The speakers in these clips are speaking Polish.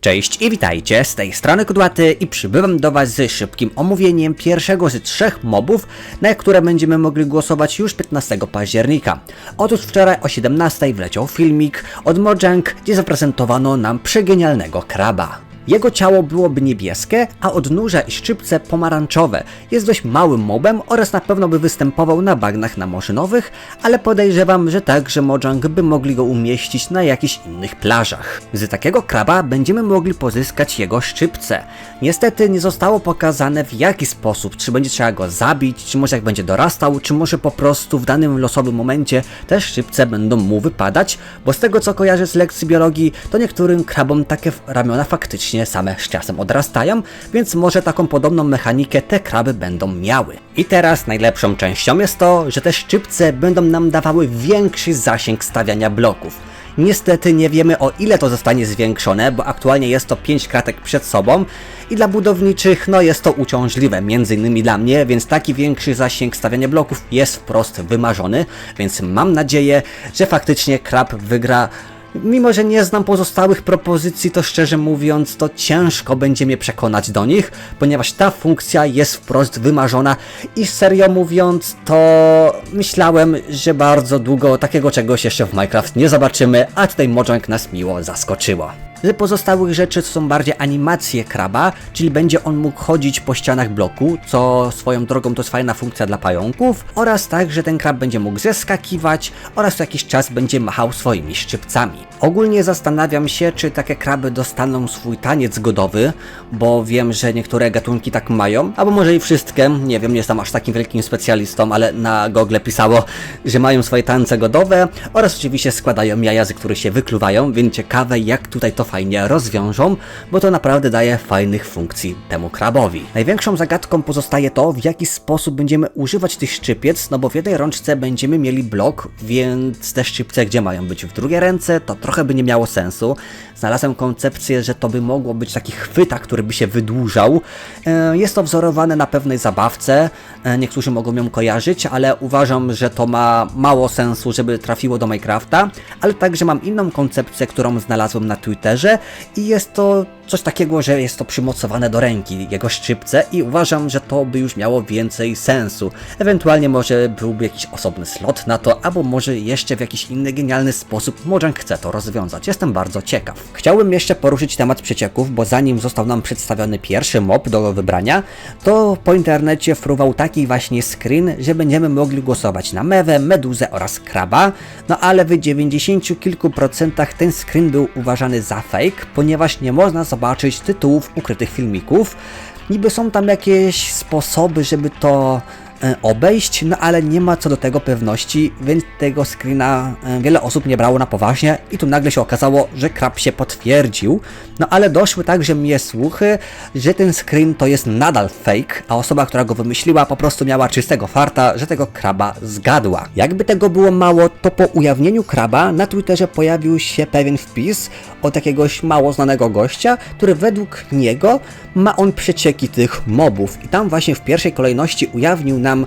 Cześć i witajcie, z tej strony Kudłaty i przybywam do Was z szybkim omówieniem pierwszego z trzech mobów, na które będziemy mogli głosować już 15 października. Otóż wczoraj o 17 wleciał filmik od Mojang, gdzie zaprezentowano nam przegenialnego kraba. Jego ciało byłoby niebieskie, a odnóża i szczypce pomarańczowe. Jest dość małym mobem oraz na pewno by występował na bagnach namorzynowych, ale podejrzewam, że także Mojang by mogli go umieścić na jakichś innych plażach. Z takiego kraba będziemy mogli pozyskać jego szczypce. Niestety nie zostało pokazane w jaki sposób, czy będzie trzeba go zabić, czy może jak będzie dorastał, czy może po prostu w danym losowym momencie te szczypce będą mu wypadać, bo z tego co kojarzę z lekcji biologii, to niektórym krabom takie ramiona faktycznie same z czasem odrastają, więc może taką podobną mechanikę te kraby będą miały. I teraz najlepszą częścią jest to, że te szczypce będą nam dawały większy zasięg stawiania bloków. Niestety nie wiemy o ile to zostanie zwiększone, bo aktualnie jest to 5 kratek przed sobą i dla budowniczych no jest to uciążliwe, między innymi dla mnie, więc taki większy zasięg stawiania bloków jest wprost wymarzony, więc mam nadzieję, że faktycznie krab wygra Mimo, że nie znam pozostałych propozycji, to szczerze mówiąc, to ciężko będzie mnie przekonać do nich, ponieważ ta funkcja jest wprost wymarzona i serio mówiąc, to myślałem, że bardzo długo takiego czegoś jeszcze w Minecraft nie zobaczymy, a tutaj Mojang nas miło zaskoczyło. Z pozostałych rzeczy to są bardziej animacje kraba, czyli będzie on mógł chodzić po ścianach bloku, co swoją drogą to jest fajna funkcja dla pająków, oraz tak, że ten krab będzie mógł zeskakiwać oraz co jakiś czas będzie machał swoimi szczypcami. Ogólnie zastanawiam się, czy takie kraby dostaną swój taniec godowy, bo wiem, że niektóre gatunki tak mają, albo może i wszystkie, nie wiem, nie jestem aż takim wielkim specjalistą, ale na Google pisało, że mają swoje tańce godowe oraz oczywiście składają jaja, z których się wykluwają, więc ciekawe jak tutaj to fajnie rozwiążą, bo to naprawdę daje fajnych funkcji temu krabowi. Największą zagadką pozostaje to, w jaki sposób będziemy używać tych szczypiec, no bo w jednej rączce będziemy mieli blok, więc te szczypce gdzie mają być w drugiej ręce, to trochę by nie miało sensu. Znalazłem koncepcję, że to by mogło być taki chwytak, który by się wydłużał. E, Jest to wzorowane na pewnej zabawce, e, niektórzy mogą ją kojarzyć, ale uważam, że to ma mało sensu, żeby trafiło do Minecrafta, ale także mam inną koncepcję, którą znalazłem na Twitterze i jest to coś takiego, że jest to przymocowane do ręki, jego szczypce i uważam, że to by już miało więcej sensu. Ewentualnie może byłby jakiś osobny slot na to, albo może jeszcze w jakiś inny genialny sposób Mojang chce to rozwiązać. Jestem bardzo ciekaw. Chciałbym jeszcze poruszyć temat przecieków, bo zanim został nam przedstawiony pierwszy mob do wybrania, to po internecie fruwał taki właśnie screen, że będziemy mogli głosować na Mewę, Meduzę oraz Kraba, no ale w 90 kilku procentach ten screen był uważany za fake, ponieważ nie można zobaczyć tytułów ukrytych filmików. Niby są tam jakieś sposoby, żeby to obejść, no ale nie ma co do tego pewności, więc tego screena e, wiele osób nie brało na poważnie i tu nagle się okazało, że krab się potwierdził. No ale doszły także mnie słuchy, że ten screen to jest nadal fake, a osoba, która go wymyśliła po prostu miała czystego farta, że tego kraba zgadła. Jakby tego było mało, to po ujawnieniu kraba na Twitterze pojawił się pewien wpis od jakiegoś mało znanego gościa, który według niego ma on przecieki tych mobów i tam właśnie w pierwszej kolejności ujawnił nam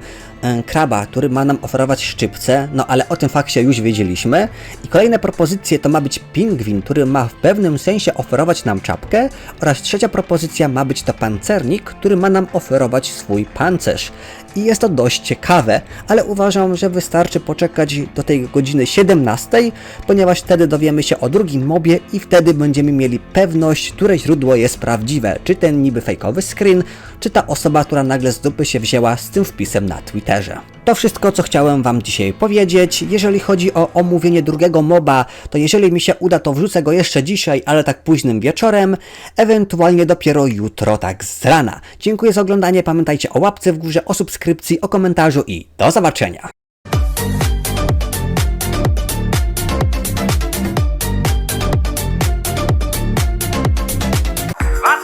kraba, który ma nam oferować szczypce, no ale o tym fakcie już wiedzieliśmy. I kolejne propozycje to ma być pingwin, który ma w pewnym sensie oferować nam czapkę oraz trzecia propozycja ma być to pancernik, który ma nam oferować swój pancerz. I jest to dość ciekawe, ale uważam, że wystarczy poczekać do tej godziny 17, ponieważ wtedy dowiemy się o drugim mobie i wtedy będziemy mieli pewność, które źródło jest prawdziwe. Czy ten niby fejkowy screen, czy ta osoba, która nagle z dupy się wzięła z tym wpisem na Twitterze. To wszystko, co chciałem Wam dzisiaj powiedzieć. Jeżeli chodzi o omówienie drugiego moba, to jeżeli mi się uda, to wrzucę go jeszcze dzisiaj, ale tak późnym wieczorem, ewentualnie dopiero jutro, tak z rana. Dziękuję za oglądanie, pamiętajcie o łapce w górze, o subskrypcji, o komentarzu i do zobaczenia.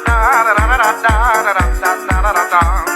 da da da da da da da da da